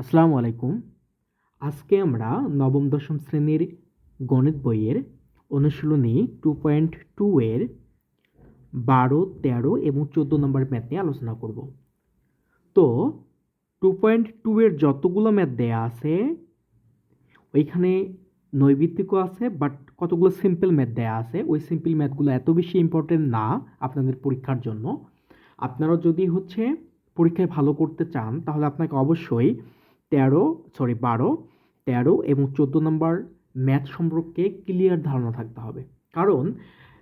আসসালামু আলাইকুম। আজকে আমরা নবম, দশম শ্রেণির গণিত বইয়ের অনুশীলনী টু পয়েন্ট টু এর বারো, তেরো এবং চোদ্দ নম্বর ম্যাথ নিয়ে আলোচনা করব। তো টু পয়েন্ট টু এর যতগুলো ম্যাথ দেয়া আছে, ওইখানে নৈবিত্তিকও আছে বাট কতগুলো সিম্পল ম্যাথ দেয়া আছে, ওই সিম্পল ম্যাথগুলো এত বেশি ইম্পর্টেন্ট না আপনাদের পরীক্ষার জন্য। আপনারা যদি হচ্ছে পরীক্ষায় ভালো করতে চান, তাহলে আপনাকে অবশ্যই তেরো সরি বারো, তেরো এবং চোদ্দ নম্বর ম্যাথ সম্পর্কে ক্লিয়ার ধারণা থাকতে হবে। কারণ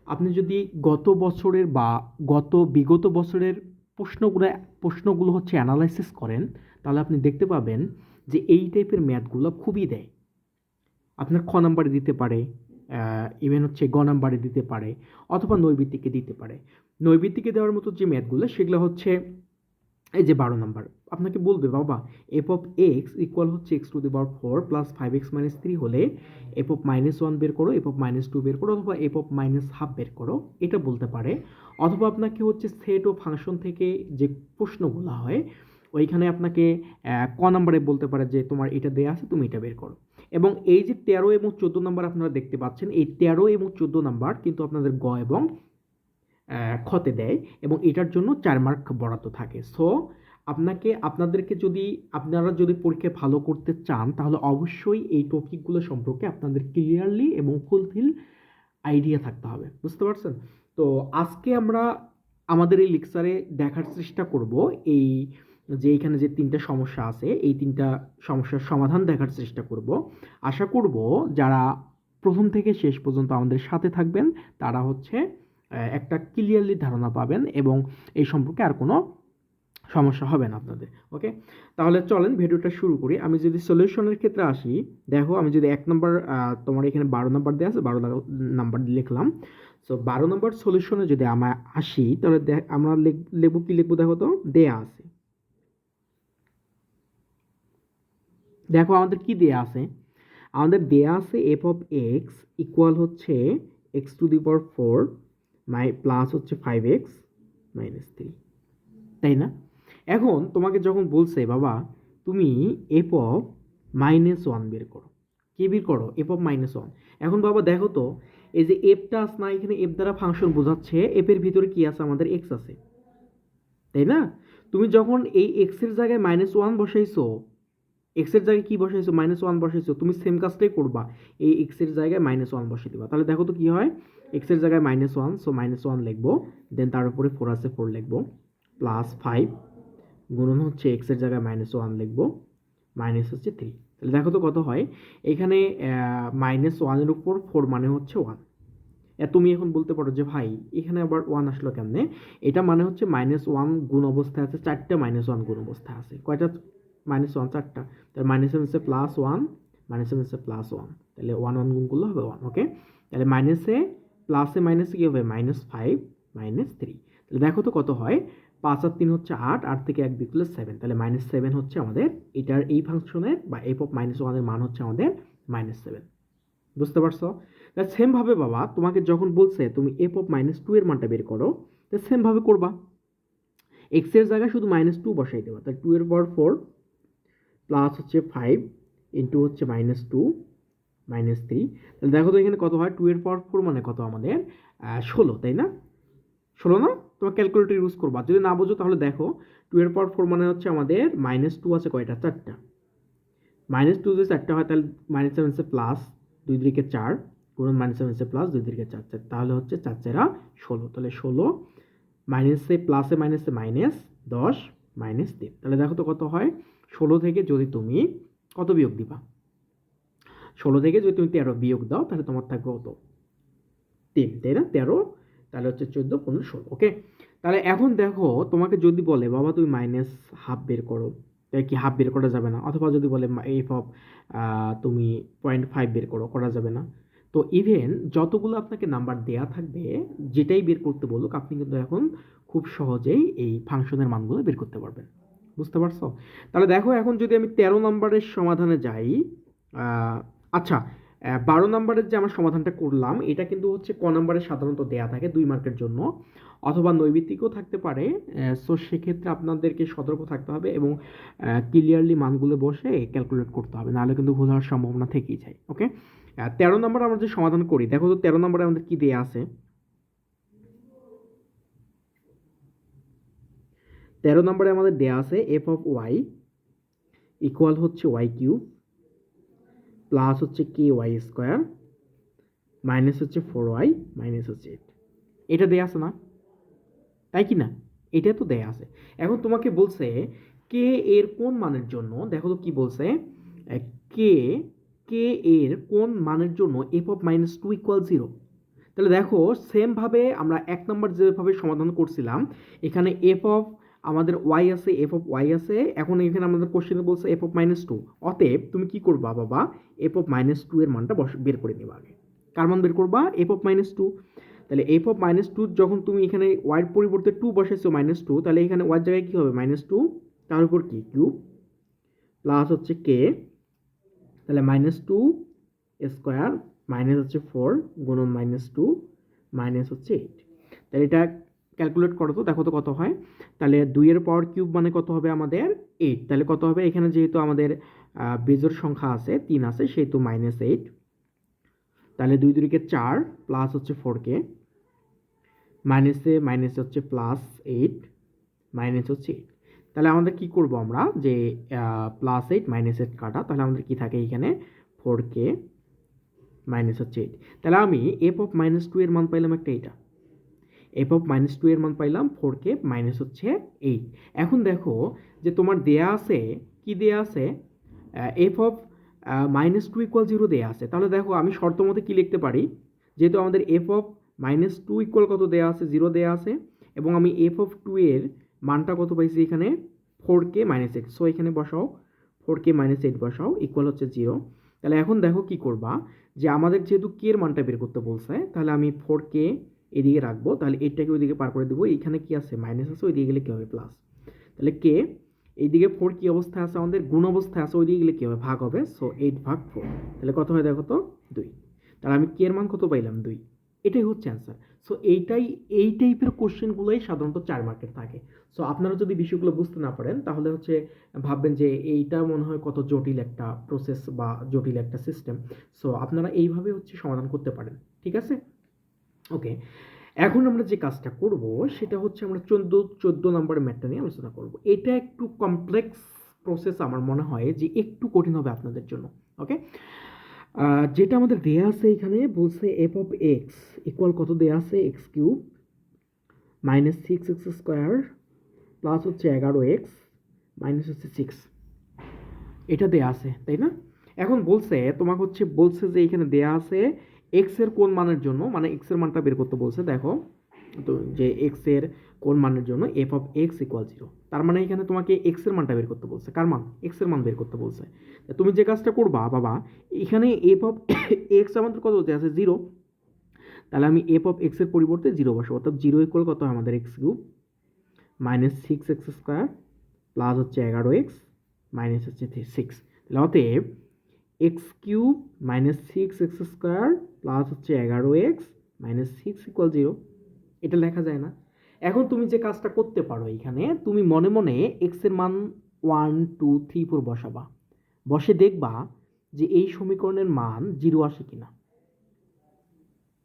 আপনি যদি গত বছরের বা গত বিগত বছরের প্রশ্নগুলো প্রশ্নগুলো হচ্ছে অ্যানালাইসিস করেন, তাহলে আপনি দেখতে পাবেন যে এই টাইপের ম্যাথগুলো খুবই দেয়। আপনার খ নাম্বারে দিতে পারে ইভেন হচ্ছে গ নাম্বারে দিতে পারে অথবা নৈবিত্তিকে দিতে পারে। নৈবিত্তিকে দেওয়ার মতো যে ম্যাথগুলো সেগুলো হচ্ছে এই যে বারো নাম্বার, আপনাকে বলবে, বাবা এফ অফ এক্স ইকুয়াল হচ্ছে X to the power four plus five X minus three হলে এফ অফ মাইনাস ওয়ান বের করো এফ অফ মাইনাস টু বের করো অথবা এফ অফ মাইনাস হাফ বের করো, এটা বলতে পারে। অথবা আপনাকে হচ্ছে সেট ও ফাংশন থেকে যে প্রশ্নগুলো হয়, ওইখানে আপনাকে ক নাম্বারে বলতে পারে যে তোমার এটা দেয়া আছে, তুমি এটা বের করো। এবং এই যে তেরো এবং চোদ্দ নাম্বার আপনারা দেখতে পাচ্ছেন, এই তেরো এবং চোদ্দ নাম্বার কিন্তু আপনাদের গ এবং খতে দেয় এবং এটার জন্য চার মার্ক বরাদ্দ থাকে। সো আপনাকে, আপনাদেরকে যদি, আপনারা যদি পরীক্ষায় ভালো করতে চান, তাহলে অবশ্যই এই টপিকগুলো সম্পর্কে আপনাদের ক্লিয়ারলি এবং ফুলফিল আইডিয়া থাকতে হবে। বুঝতে পারছেন? তো আজকে আমরা আমাদের এই লেকচারে দেখার চেষ্টা করব এই যে এখানে যে তিনটা সমস্যা আছে, এই তিনটা সমস্যার সমাধান দেখার চেষ্টা করব। আশা করব যারা প্রথম থেকে শেষ পর্যন্ত আমাদের সাথে থাকবেন, তারা হচ্ছে একটা ক্লিয়ারলি ধারণা পাবেন এবং এই সম্পর্কে আর কোনো সমস্যা হবে না আপনাদের ওকে তাহলে চলেন ভিডিওটা শুরু করি। আমি যদি সলিউশনের ক্ষেত্রে আসি, দেখো আমি যদি এক নম্বর তোমার এখানে বারো নম্বর দেওয়া আছে, বারো নাম্বার লিখলাম। সো বারো নম্বর সলিউশনে যদি আমরা আসি, তাহলে আমরা লিখ- লিখব কি লিখব দেখো তো? দেয়া আছে। দেখো আমাদের কি দেয়া আছে? আমাদের দেয়া আছে এফ অফ এক্স ইকুয়াল হচ্ছে X to the power four my plus হচ্ছে ফাইভ এক্স মাইনাস থ্রি তাই না? এখন তোমাকে যখন বলছে, বাবা, তুমি এফ অফ মাইনাস ওয়ান বের করো। কে বের করো? এফ অফ মাইনাস ওয়ান এখন বাবা, দেখো তো, এই যে এফটা আস না, এখানে এফ দ্বারা ফাংশন বোঝাচ্ছে এফের ভিতরে কি আছে? আমাদের এক্স আছে। তাই না? তুমি যখন এই এক্সের জায়গায় মাইনাস ওয়ান বসাইছো এক্সের জায়গায় কি বসাইছো? Minus one বসাইছো। তুমি সেম কাজটাই করবা। এই এক্সের জায়গায় মাইনাস ওয়ান বসিয়ে দিবা। তাহলে দেখো তো কি হয়? এক্সের জায়গায় minus one so minus one লিখব। দেন তার উপরে ফোর আছে ফোর লিখব। প্লাস ফাইভ গুণন হচ্ছে এক্সের জায়গায় মাইনাস ওয়ান লিখব। মাইনাস হচ্ছে থ্রি তাহলে দেখো তো কত হয়? এখানে মাইনাস ওয়ানের উপর ফোর মানে হচ্ছে ওয়ান তুমি এখন বলতে পারো যে, ভাই, এখানে আবার ওয়ান আসলো কেমনে? এটা মানে হচ্ছে মাইনাস ওয়ান গুণ অবস্থায় আছে, চারটে মাইনাস ওয়ান গুণ অবস্থায় আছে। কয়টা? মাইনাস ওয়ান চারটা তাহলে মাইনাস হচ্ছে প্লাস ওয়ান মাইনাস হচ্ছে প্লাস ওয়ান তাহলে ওয়ান ওয়ান গুণ করলে হবে ওয়ান ওকে তাহলে মাইনাসে প্লাসে মাইনাসে কী হবে? মাইনাস ফাইভ মাইনাস থ্রি তাহলে দেখো তো কত হয়? পাঁচ আর তিন হচ্ছে আট আট থেকে এক দিক সেভেন তাহলে মাইনাস সেভেন হচ্ছে আমাদের এটার এই ফাংশনের বা এফ অফ মাইনাস ওয়ানের মান হচ্ছে আমাদের মাইনাস সেভেন বুঝতে পারছ? তা সেমভাবে বাবা, তোমাকে যখন বলছে তুমি এফ অফ মাইনাস টু এর মানটা বের করো, তা সেমভাবে করবা। এক্সের জায়গায় শুধু মাইনাস টু বসাই দেবা তাহলে টু এর পাওয়ার ফোর প্লাস হচ্ছে ফাইভ ইন্টু হচ্ছে মাইনাস টু মাইনাস থ্রি তাহলে দেখো তো এখানে কত হয়? টু এর পাওয়ার ফোর মানে কত আমাদের? ষোলো, তাই না? ষোলো না? তোমার ক্যালকুলেটর ইউজ করবা। যদি না বোঝো তাহলে দেখো টু এর পাওয়ার ফোর মানে হচ্ছে আমাদের মাইনাস টু আছে কয়টা? চারটা। মাইনাস টু যদি চারটা হয়, তাহলে মাইনাস সেভেন সে প্লাস দুই দিকে চার, গুণন মাইনাস সেভেন সে প্লাস দুই দিকে চার। চার, তাহলে হচ্ছে চার চারা ষোলো। তাহলে ষোলো মাইনাসে প্লাসে মাইনাসে মাইনাস দশ মাইনাস তিন। তাহলে দেখো তো কত হয়? ষোলো থেকে যদি তুমি কত বিয়োগ দিবা? ষোলো থেকে যদি তুমি তেরো বিয়োগ দাও, তাহলে তোমার থাকবে কত? তিন, তাই না? তেরো, তাহলে হচ্ছে চোদ্দ, পনেরো, ষোলো, ওকে? তাহলে এখন দেখো, তোমাকে যদি বলে, বাবা তুমি মাইনাস হাফ বের করো, তাহলে কি হাফ বের করা যাবে না? অথবা যদি বলে এফ অফ তুমি পয়েন্ট ফাইভ বের করো, করা যাবে না। তো ইভেন যতগুলো আপনাকে নাম্বার দেয়া থাকবে, যেটাই বের করতে বলুক, আপনি কিন্তু এখন খুব সহজেই এই ফাংশনের মানগুলো বের করতে পারবেন। বুঝতে পারছ? তাহলে দেখো এখন যদি আমি তেরো নম্বরের সমাধানে যাই আচ্ছা বারো নম্বরের যে আমরা সমাধানটা করলাম, এটা কিন্তু হচ্ছে ক নম্বরে সাধারণত দেয়া থাকে দুই মার্কের জন্য, অথবা নৈবিত্তিকও থাকতে পারে সো সেক্ষেত্রে আপনাদেরকে সতর্ক থাকতে হবে এবং ক্লিয়ারলি মানগুলো বসে ক্যালকুলেট করতে হবে, নাহলে কিন্তু ভুল হওয়ার সম্ভাবনা থেকেই যায় ওকে তেরো নম্বর আমরা যে সমাধান করি, দেখো তো তেরো নম্বরে আমাদের কী দেয়া আছে? তেরো নম্বরে আমাদের দেয়া আছে এফ অফ ওয়াই ইকুয়াল হচ্ছে ওয়াই কিউব প্লাস হচ্ছে কে ওয়াই স্কোয়ার মাইনাস হচ্ছে ফোর ওয়াই মাইনাস হচ্ছে এইট এটা দেয়া আছে না? তাই কি না? এটা তো দেয়া আছে। এখন তোমাকে বলছে কে এর কোন মানের জন্য, দেখো তো কি বলছে কে কে এর কোন মানের জন্য F of minus two equal zero তাহলে দেখো সেমভাবে আমরা এক নম্বর যেভাবে সমাধান করছিলাম, এখানে এফ অফ আমাদের ওয়াই আছে এফ অফ ওয়াই আছে, এখন এখানে আমাদের কোশ্চেনে বলছে এফ অফ মাইনাস টু অতএব তুমি কি করবা বাবা? এফ অফ মাইনাস টু এর মানটা বস বের করে নেবা আগে। কার মান বের করবা? এফ অফ মাইনাস টু তাহলে এফ অফ মাইনাস টু যখন তুমি এখানে ওয়াইয়ের পরিবর্তে টু বসাইছো মাইনাস টু তাহলে এখানে ওয়ার জায়গায় কী হবে? মাইনাস টু তার উপর কি? কিউব প্লাস হচ্ছে কে তাহলে মাইনাস টু স্কোয়ার মাইনাস হচ্ছে ফোর গুণন মাইনাস টু মাইনাস হচ্ছে এইট তাহলে এটা ক্যালকুলেট করো তো, দেখো তো কত হয়। তাহলে দুইয়ের পাওয়ার কিউব মানে কত হবে আমাদের এইট তাহলে কত হবে? এখানে যেহেতু আমাদের বেজোড় সংখ্যা আছে, তিন আছে, সেহেতু মাইনাস এইট তাহলে দুই দুইকে চার প্লাস হচ্ছে ফোর কে। মাইনাসে মাইনাস হচ্ছে প্লাস এইট মাইনাস হচ্ছে এইট তাহলে আমাদের কি করব আমরা? যে প্লাস এইট মাইনাস এইট কাটা, তাহলে আমাদের কি থাকে এখানে? ফোর কে মাইনাস হচ্ছে এইট তাহলে আমি এফ অফ মাইনাস টু এর মান পাইলাম একটা এইটা এফ অফ মাইনাস টু এর মান পাইলাম ফোর কে মাইনাস হচ্ছে এইট এখন দেখো যে তোমার দেয়া আছে, কি দেয়া আছে? F of minus two equal zero দেয়া আছে। তাহলে দেখো আমি শর্ত মতে কী লিখতে পারি? যেহেতু আমাদের F of minus two equal কত দেওয়া আছে? জিরো দেয়া আছে। এবং আমি এফ অফ টু এর মানটা কত পাইছি এখানে? Four K minus eight so এখানে বসাও ফোর কে মাইনাস এইট বসাও ইকুয়াল হচ্ছে জিরো তাহলে এখন দেখো কি করবা? যে আমাদের যেহেতু কে এর মানটা বের করতে বলছে, তাহলে আমি ফোর কে এদিকে রাখব, তাহলে এইটটাকে ওইদিকে পার করে দেবো। এইখানে কি আছে? মাইনাস আছে, ওইদিকে গেলে কী হবে? প্লাস তাহলে কে এইদিকে ফোর কী অবস্থায় আছে আমাদের? গুণ অবস্থায় আছে, ওইদিকে গেলে কী হবে? ভাগ হবে। সো এইট ভাগ ফোর তাহলে কত হয় দেখো তো? দুই। তাহলে আমি কে এর মান কত পাইলাম? দুই। এটাই হচ্ছে অ্যান্সার সো এইটাই, এই টাইপের কোশ্চেনগুলোই সাধারণত চার মার্কের থাকে। সো আপনারা যদি বিষয়গুলো বুঝতে না পারেন, তাহলে হচ্ছে ভাববেন যে এইটা মনে হয় কত জটিল একটা প্রসেস বা জটিল একটা সিস্টেম সো আপনারা এইভাবে হচ্ছে সমাধান করতে পারেন। ঠিক আছে? ওকে এখন আমরা যে কাজটা করব, সেটা হচ্ছে আমরা চোদ্দ চোদ্দ নম্বরের ম্যাটটা নিয়ে আলোচনা করব। এটা একটু কমপ্লেক্স প্রসেস আমার মনে হয় যে একটু কঠিন হবে আপনাদের জন্য ওকে যেটা আমাদের দেয়া আছে এখানে বলছে এফ অফ এক্স ইকুয়াল কত দেয়া আছে? X cube minus six X square plus হচ্ছে এগারো এক্স মাইনাস হচ্ছে সিক্স এটা দেয়া আছে, তাই না? এখন বলছে, তোমাকে হচ্ছে বলছে যে এখানে দেয়া আছে এক্সের কোন মানের জন্য মানে এক্সের মানটা বের করতে বলছে, দেখো, তো যে এক্সের কোন মানের জন্য F of X equal zero তার মানে এখানে তোমাকে এক্সের মানটা বের করতে বলছে, কার মান? এক্সের মান বের করতে বলছে। তুমি যে কাজটা করবা, বাবা, এখানে এফ অফ এক্স আমাদের কত হতে আছে জিরো তাহলে আমি এফ অফ এক্সের পরিবর্তে জিরো বসাবো, অর্থাৎ জিরো ইকুয়াল কত হয় আমাদের X cube minus six X square plus হচ্ছে এগারো এক্স মাইনাস হচ্ছে সিক্স তাহলে অতএব X cube minus six X square plus হচ্ছে এগারো X minus six equal zero এটা লেখা যায় না। এখন তুমি যে কাজটা করতে পারো এখানে, তুমি মনে মনে এক্সের মান ওয়ান টু থ্রি ফোর বসাবা। বসে দেখবা যে এই সমীকরণের মান জিরো আসে কিনা।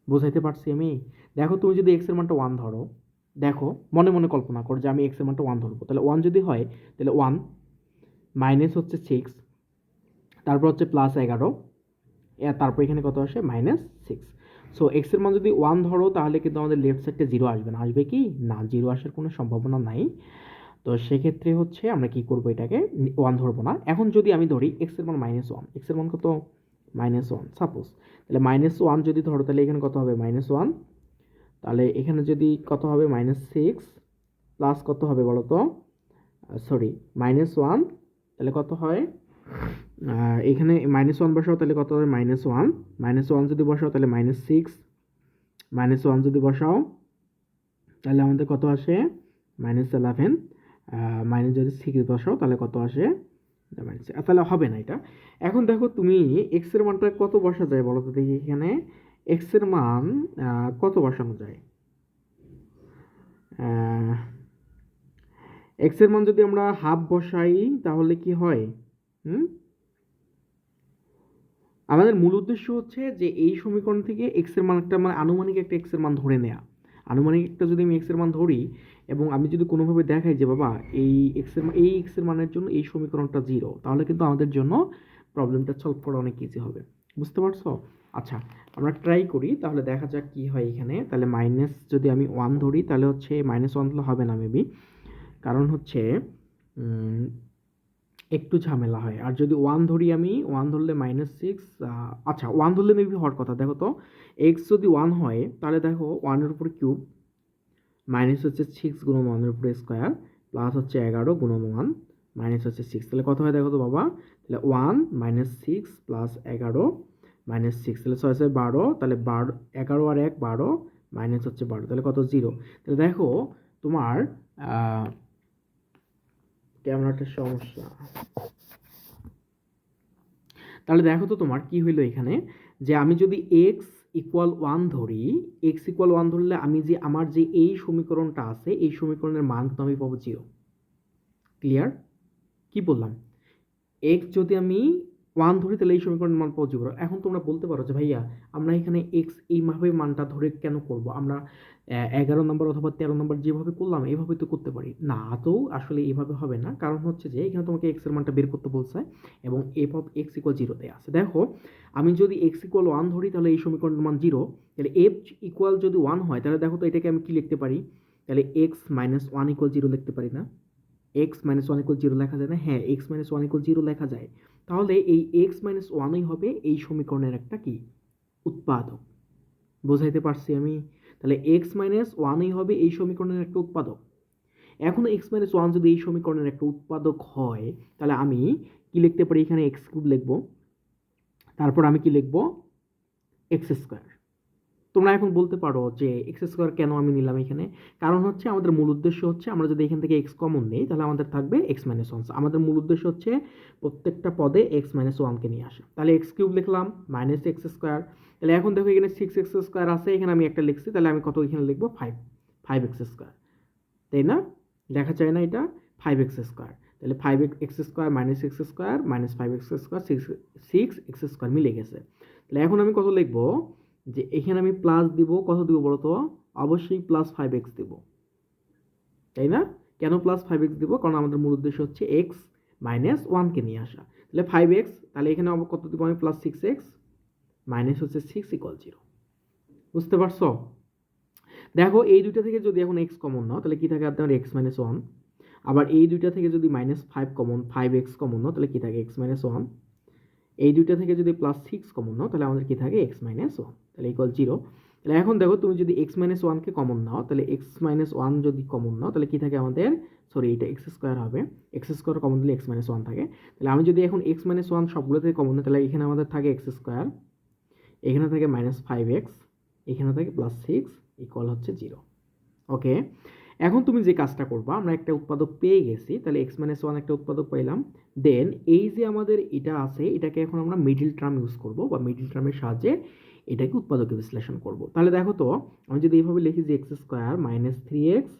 বোঝাইতে পারছি আমি? দেখো তুমি যদি এক্সের মানটা ওয়ান ধরো, দেখো, মনে মনে কল্পনা করো যে আমি এক্সের মানটা ওয়ান ধরবো। তাহলে ওয়ান যদি হয়, তাহলে ওয়ান মাইনাস হচ্ছে সিক্স তারপর হচ্ছে প্লাস এগারো। তারপর এখানে কত আসে? মাইনাস সিক্স সো এক্সের মান যদি ওয়ান ধরো, তাহলে কিন্তু আমাদের লেফট সাইডে জিরো আসবে না। আসবে কি? না জিরো আসার কোনো সম্ভাবনা নাই। তো সেক্ষেত্রে হচ্ছে আমরা কি করব এটাকে? ওয়ান ধরবো না। এখন যদি আমি ধরি এক্সের মান মাইনাস ওয়ান এক্সের মান কত? মাইনাস ওয়ান সাপোজ তাহলে মাইনাস ওয়ান যদি ধরো, তাহলে এখানে কত হবে? মাইনাস ওয়ান তাহলে এখানে যদি কত হবে? মাইনাস সিক্স প্লাস কত হবে বলো তো সরি মাইনাস ওয়ান তাহলে কত হয়? এখানে মাইনাস ওয়ান বসাও, তাহলে কত হবে? মাইনাস ওয়ান মাইনাস ওয়ান যদি বসাও, তাহলে মাইনাস সিক্স মাইনাস ওয়ান যদি বসাও, তাহলে আমাদের কত আসে? মাইনাস ইলেভেন মাইনাস যদি সিক্স বসাও, তাহলে কত আসে? মাইনাস তাহলে হবে না এটা। এখন দেখো তুমি এক্সের মানটা কত বসা যায় বলো তো দেখি এখানে। এক্সের মান কত বসানো যায়? এক্সের মান যদি আমরা হাফ বসাই, তাহলে কি হয়? হুম? আমাদের মূল উদ্দেশ্য হচ্ছে যে এই সমীকরণ থেকে এক্সের মান একটা মানে আনুমানিক একটা এক্সের মান ধরে নেওয়া আনুমানিক একটা যদি আমি এক্সের মান ধরি এবং আমি যদি কোনোভাবে দেখাই যে, বাবা, এই এক্সের এই এক্সের মানের জন্য এই সমীকরণটা জিরো তাহলে কিন্তু আমাদের জন্য প্রবলেমটা সলভ করা অনেক ইজি হবে। বুঝতে পারছ? আচ্ছা আমরা ট্রাই করি, তাহলে দেখা যাক কি হয় এখানে। তাহলে মাইনাস যদি আমি ওয়ান ধরি, তাহলে হচ্ছে মাইনাস ওয়ান তাহলে হবে না মেবি কারণ হচ্ছে একটু ঝামেলা হয়। আর যদি ওয়ান ধরি আমি ওয়ান ধরলে মাইনাস সিক্স আচ্ছা ওয়ান ধরলে মেবি হওয়ার কথা। দেখো তো এক্স যদি ওয়ান হয়, তাহলে দেখো ওয়ানের উপর কিউব মাইনাস হচ্ছে সিক্স গুণন ওয়ানের উপরে স্কোয়ার প্লাস হচ্ছে এগারো গুণন ওয়ান মাইনাস হচ্ছে সিক্স তাহলে কত হয় দেখো তো বাবা? তাহলে ওয়ান মাইনাস সিক্স প্লাস এগারো মাইনাস সিক্স তাহলে ছয় ছয় বারো, তাহলে বারো, এগারো আর এক বারো মাইনাস হচ্ছে বারো। তাহলে কত? জিরো তাহলে দেখো তোমার ক্যামেরাটার সমস্যা। তাহলে দেখো তো তোমার কি হইল এখানে, যে আমি যদি এক্স ইকুয়াল ওয়ান ধরি এক্স ইকুয়াল ওয়ান ধরলে আমি যে আমার যে এই সমীকরণটা আছে, এই সমীকরণের মান কিন্তু আমি পাবো জিরো ক্লিয়ার কি বললাম? এক্স যদি আমি ওয়ান ধরি তাহলে এই সমীকরণের মান পাবো জিরো। এখন তোমরা বলতে পারো যে, ভাইয়া, আমরা এখানে এক্স এইভাবে মানটা ধরে কেন করব? আমরা এগারো নম্বর অথবা তেরো নম্বর যেভাবে করলাম এইভাবে তো করতে পারি। না, তো আসলে এভাবে হবে না। কারণ হচ্ছে যে, এখানে তোমাকে এক্সের মানটা বের করতে বলছে এবং এফ অফ এক্স ইকুয়াল জিরোতে আছে। দেখো, আমি যদি এক্স ইকুয়াল ওয়ান ধরি, তাহলে এই সমীকরণের মান জিরো তাহলে এফ ইকুয়াল যদি ওয়ান হয়, তাহলে দেখো তো এটাকে আমি কি লিখতে পারি? তাহলে X minus one equal zero লিখতে পারি না। X minus one equal zero লেখা যায় না। হ্যাঁ X minus one equal zero লেখা যায়। তাহলে এই এক্স মাইনাস ওয়ানই হবে এই সমীকরণের একটা কি? উৎপাদক। বোঝাইতে পারছি আমি? তাহলে এক্স মাইনাস ওয়ানই হবে এই সমীকরণের একটা উৎপাদক। এখন এক্স মাইনাস ওয়ান যদি এই সমীকরণের একটা উৎপাদক হয়, তাহলে আমি কি লিখতে পারি? এখানে এক্স কিউব লিখব। তারপর আমি কি লিখব? এক্স স্কোয়ার তোমরা এখন বলতে পারো যে এক্স স্কোয়ার কেন আমি নিলাম এখানে? কারণ হচ্ছে আমাদের মূল উদ্দেশ্য হচ্ছে আমরা যদি এখান থেকে এক্স কমন নেই, তাহলে আমাদের থাকবে এক্স মাইনাস ওয়ান আমাদের মূল উদ্দেশ্য হচ্ছে প্রত্যেকটা পদে এক্স মাইনাস ওয়ানকে নিয়ে আসা। তাহলে এক্স কিউব লিখলাম মাইনাস এক্স স্কোয়ার তাহলে এখন দেখো এখানে সিক্স এক্স স্কোয়ার আছে, এখানে আমি একটা লিখছি, তাহলে আমি কত এখানে লিখব? ফাইভ ফাইভ এক্স স্কোয়ার তাই না? দেখা যায় না এটা? ফাইভ এক্স স্কোয়ার তাহলে five X square minus X square minus five X square six six X square মিলে গেছে। তাহলে এখন আমি কত লিখব? যে এখানে আমি প্লাস দিব, কত দিব বলো তো অবশ্যই প্লাস ফাইভ এক্স দিব। তাই না? কেন প্লাস ফাইভ এক্স দিব? কারণ আমাদের মূল উদ্দেশ্য হচ্ছে এক্স মাইনাস ওয়ানকে নিয়ে আসা। তাহলে ফাইভ এক্স তাহলে এখানে কত দিব আমি? প্লাস সিক্স এক্স মাইনাস হচ্ছে সিক্স ইকুয়াল জিরো বুঝতে পারছ? দেখো, এই দুইটা থেকে যদি এখন এক্স কমন নাও, তাহলে কি থাকে আপনার এক্স মাইনাস ওয়ান আবার এই দুইটা থেকে যদি minus five common five X common নাও, তাহলে কী থাকে? এক্স মাইনাস ওয়ান এই দুইটা থেকে যদি প্লাস সিক্স কমন নাও, তাহলে আমাদের কী থাকে? এক্স মাইনাস ওয়ান তাহলে ইকুয়াল জিরো তাহলে এখন দেখো, তুমি যদি এক্স মাইনাস ওয়ানকে কমন নাও, তাহলে এক্স মাইনাস ওয়ান যদি কমন নাও, তাহলে কী থাকে আমাদের? সরি এটা এক্স স্কোয়ার হবে। এক্স স্কোয়ার কমন দিলে এক্স মাইনাস ওয়ান থাকে। তাহলে আমি যদি এখন এক্স মাইনাস ওয়ান সবগুলো থেকে কমন তাহলে এখানে আমাদের থাকে এক্স স্কোয়ার এখানে থাকে মাইনাস ফাইভ এক্স এখানে থাকে প্লাস সিক্স ইকুয়াল হচ্ছে জিরো ওকে এখন তুমি যে কাজটা করবা, আমরা একটা উৎপাদক পেয়ে গেছি, তাহলে এক্স মাইনাস ওয়ান একটা উৎপাদক পাইলাম দেন এই যে আমাদের এটা আছে, এটাকে এখন আমরা মিডিল টার্ম ইউজ করব, বা মিডিল টার্মের সাহায্যে এটাকে উৎপাদকে বিশ্লেষণ করব। তাহলে দেখো তো, আমি যদি এইভাবে লিখি যে X square minus three X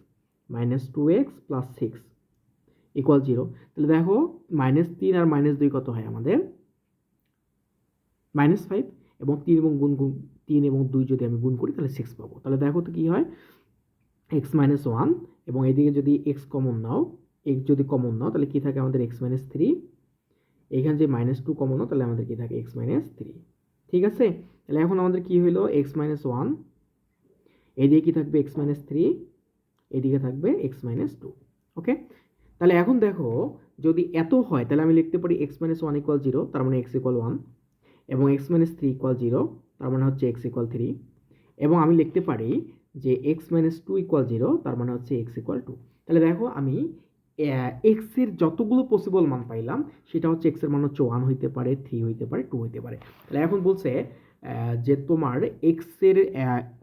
minus two X plus six equal zero তাহলে দেখো মাইনাস তিন আর মাইনাস দুই কত হয় আমাদের? মাইনাস ফাইভ এবং তিন এবং গুণ গুণ, তিন এবং দুই যদি আমি গুণ করি, তাহলে সিক্স পাবো। তাহলে দেখো তো কী হয়? এক্স মাইনাস ওয়ান এবং এদিকে যদি এক্স কমন নাও এক্স যদি কমন নাও, তাহলে কী থাকে আমাদের এক্স মাইনাস থ্রি এখানে যে মাইনাস টু কমন নাও, তাহলে আমাদের কী থাকে এক্স মাইনাস থ্রি ঠিক আছে? তাহলে এখন আমাদের কী হইল? এক্স মাইনাস ওয়ান এদিকে কী থাকবে এক্স মাইনাস থ্রি এদিকে থাকবে এক্স মাইনাস টু ওকে তাহলে এখন দেখো, যদি এত হয়, তাহলে আমি লিখতে পারি X minus one equal zero তার মানে এক্স ইকুয়াল ওয়ান এবং X minus three equal zero তার মানে হচ্ছে এক্স ইকুয়াল থ্রি এবং আমি লিখতে পারি যে X minus two equal zero তার মানে হচ্ছে এক্স ইকুয়াল টু তাহলে দেখো আমি এক্সের যতগুলো পসিবল মান পাইলাম, সেটা হচ্ছে এক্সের মান হচ্ছে ওয়ান হইতে পারে থ্রি হইতে পারে টু হইতে পারে। তাহলে এখন বলছে যে তোমার এক্সের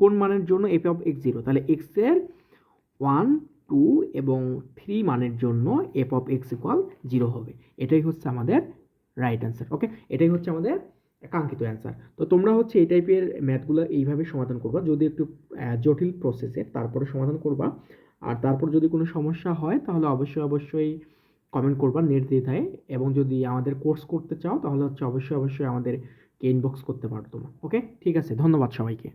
কোন মানের জন্য এফ অফ এক্স জিরো তাহলে এক্সের ওয়ান টু এবং থ্রি মানের জন্য F of X equal zero হবে। এটাই হচ্ছে আমাদের রাইট অ্যান্সার ওকে এটাই হচ্ছে আমাদের কাঙ্ক্ষিত অ্যান্সার তো তোমরা হচ্ছে এই টাইপের ম্যাথগুলো এইভাবে সমাধান করবা। যদি একটু জটিল প্রসেসে তারপরে সমাধান করবা। আর তারপর যদি কোনো সমস্যা হয়, তাহলে অবশ্যই অবশ্যই কমেন্ট করবা নির্দ্বিধায়। এবং যদি আমাদের কোর্স করতে চাও, তাহলে হচ্ছে অবশ্যই অবশ্যই আমাদের ইনবক্স করতে পারো তোমরা। ওকে ঠিক আছে, ধন্যবাদ সবাইকে।